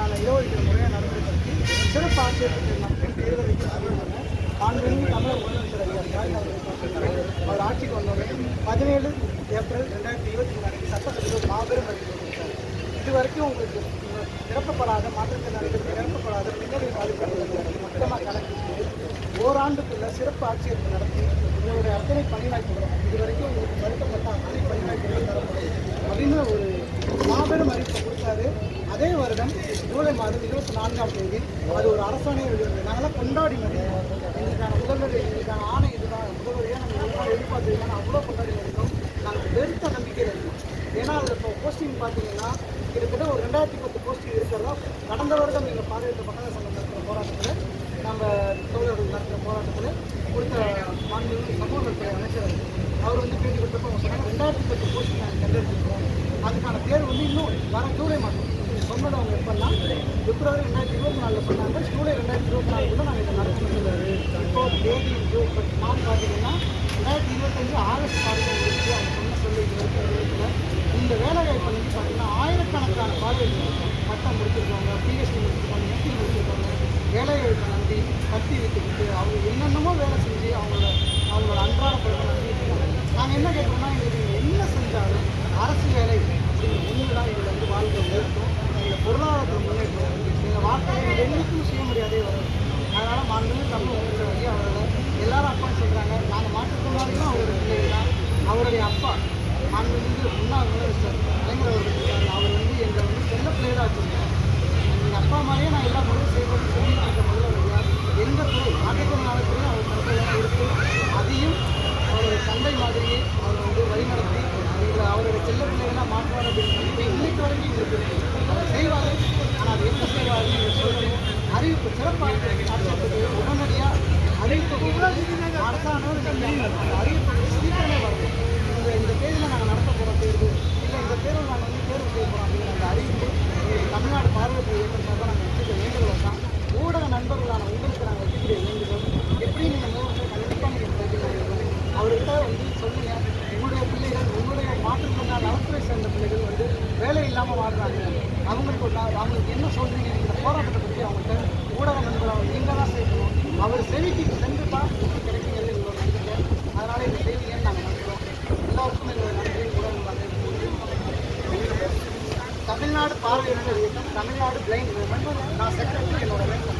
மாற்றுத்திறனான இடஒதுக்கீடு முறையாக நடைமுறைப்படுத்தி சிறப்பு ஆட்சியர் மற்றும் தேர்தலுக்கு அறிவித்தாங்க ஆண்களும் தமிழக முதலமைச்சர் ஐயா அவர் ஆட்சிக்கு வந்தோடனே பதினேழு ஏப்ரல் ரெண்டாயிரத்தி இருபத்தி மூணு அன்றைக்கு சட்டசபையில் ஒரு மாபெரும் அறிவிப்பு கொடுத்தார். இது வரைக்கும் உங்களுக்கு நிரப்பப்படாத மாற்றுத்திறனாளிகள் நிரப்பப்படாத பின்னணி பாதிக்கப்பட்டவர்கள் மொத்தமாக கணக்கு ஓராண்டுக்குள்ள சிறப்பு ஆட்சியர்கள் நடத்தி உங்களுடைய அத்தனை பணியாற்றுகிறோம் இது வரைக்கும் உங்களுக்கு மறுக்கப்பட்ட அத்தனை பணியாற்றுகள் தரப்படும் அப்படின்னு ஒரு மாபெரும் அறிவிப்பை கொடுத்தாரு அதே வருடம் ஜூலை மாதம் இருபத்தி நான்காம் தேதி அது ஒரு அரசாணையை வெளியிட்டது நாங்களாம் கொண்டாடி நடிக்கிறோம் எங்களுக்கான முதல்வர் எங்களுக்கான ஆணை இதுதான். முதல்வரையே நம்ம எல்லாம் எதிர்பார்த்துருக்கோம் அவ்வளோ கொண்டாடி நடிக்கிறோம் நாங்கள் பெருத்த நம்பிக்கையில் இருக்கோம். ஏன்னா அதில் இப்போ போஸ்டிங் பார்த்தீங்கன்னா கிட்டத்தட்ட ஒரு ரெண்டாயிரத்தி பத்து போஸ்டிங் இருக்கிறதா? கடந்த வருடம் நீங்கள் பார்வையிட்ட பக்கங்கள் சங்கம் நடத்துகிற போராட்டத்தில் நம்ம தோழர்கள் நடத்துகிற போராட்டத்தில் கொடுத்த மாநில சமூக நலத்துறை அமைச்சர் அவர் வந்து பேட்டி கொடுத்தப்போ சொன்னாங்க ரெண்டாயிரத்தி பத்து போஸ்டிங் நாங்கள் கண்டெடுத்துருக்கோம் அதுக்கான தேர்வு வந்து இன்னும் வர ஜூலை மாதம். சொன்னது அவங்க பிப்ரவரி ரெண்டாயிரத்தி இருபத்தி நாலில் சொன்னாங்க ஜூலை ரெண்டாயிரத்தி இருபத்தி நாலுக்குள்ள நாங்கள் இதை நடத்தணும் சொல்லுவாரு இப்போ தேதி ஜூ நான் பார்த்தீங்கன்னா ரெண்டாயிரத்தி இருபத்தஞ்சு ஆகஸ்ட் மாதம் முடிச்சு அவங்க சொன்ன சொல்லி இந்த வேலைவாய்ப்பு வந்து பார்த்தீங்கன்னா ஆயிரக்கணக்கான பார்வைகள் பட்டம் முடிச்சிருக்காங்க. பிஹெச்டி முடிச்சிருக்காங்க. எஸ்டி முடிச்சிருக்காங்க. வேலைவாய்ப்பு நம்பி கத்தி விட்டுக்கிட்டு அவங்க என்னென்னமோ வேலை செஞ்சு அவங்களோட அவங்களோட அன்றாட பழக்கம் நாங்கள் என்ன கேட்குறோம்னா எங்களுக்கு என்ன செஞ்சாலும் அரசு வேலை அப்படிங்கிற ஒன்று தான் இதில் வந்து வாழ்க்கை உயர்த்தும் எங்கள் பொருளாதாரத்தில் முன்னேற்றம் எங்கள் வாழ்க்கையை என்றைக்கும் செய்ய முடியாதே வரும் அதனால் மாண்புமிகு தமிழ் முதலமைச்சர் ஐயா அவரோட எல்லாரும் அப்பான்னு சொல்கிறாங்க நாங்கள் மாற்றுத்திறனாளிகளும் அவருடைய பிள்ளைகள் தான். அவருடைய அப்பா மாண்புமிகு முன்னாள் முதலமைச்சர் கலைஞர் அவர்கள் அவர் வந்து எங்களை வந்து செல்ல பிள்ளைகளாக வச்சுருக்காங்க எங்கள் அப்பா மாதிரியே நான் எல்லா முறையும் செய்யணும்னு சொல்லி இருக்க முதல்வர் எந்த துறை மாற்றுத்திறனாளத்துறை அவர் கருத்தையாக இருக்கும் அதையும் அவருடைய தந்தை மாதிரியே அவர் வந்து வழிநடத்தி அவருடைய செல்ல பிள்ளைகளாக மாற்றுவார் அப்படின்னு சொல்லி இன்னைக்கு வரைக்கும் இருக்குது உடனடியாக அறிவிப்பு அரசாங்கம் அந்த அறிவிப்பு சீக்கிரமே வரும் இந்த இந்த தேதியில் நாங்கள் நடத்த போகிற தேர்வு இல்லை இந்த தேர்வு நாங்கள் வந்து தேர்வு செய்ய போகிறோம் அப்படிங்கிற அந்த அறிவிப்பு தமிழ்நாடு பார்வையற்ற இயக்கம் சார்பாக நாங்கள் வச்சுக்க வேண்டுகோள் தான் ஊடக நண்பர்களான உங்களுக்கு நாங்கள் வச்சுக்கிற வேண்டுகோள் எப்படி நீங்கள் முதலமைச்சர் கண்டிப்பாக நீங்கள் பேசுகிறீங்க அவர்கிட்ட வந்து சொல்லுங்க உங்களுடைய பிள்ளைகள் உங்களுடைய மாற்றுத்திறனாளி நலத்துறை சேர்ந்த பிள்ளைகள் வந்து வேலை இல்லாமல் வாழ்றாங்க அவங்களுக்கு அவங்களுக்கு என்ன சொல்கிறீங்க இந்த போராட்டத்தை பற்றி அவங்கள்ட்ட ஊடக நீங்கள் தான் சேர்க்கணும் அவர் செவிக்கு சென்று தான் உங்களுக்கு கிடைக்குங்கிறது எங்களோட நம்பிக்கை அதனால் இந்த செய்தியை நாங்கள் நம்புகிறோம் எல்லாருக்கும் எங்களோட நன்றியும் கூட தமிழ்நாடு பார்வையினர் இயக்கம் தமிழ்நாடு பிளைண்ட் மூவ்மெண்ட் நான் செக்ரட்டரி என்னோட வேண்டும்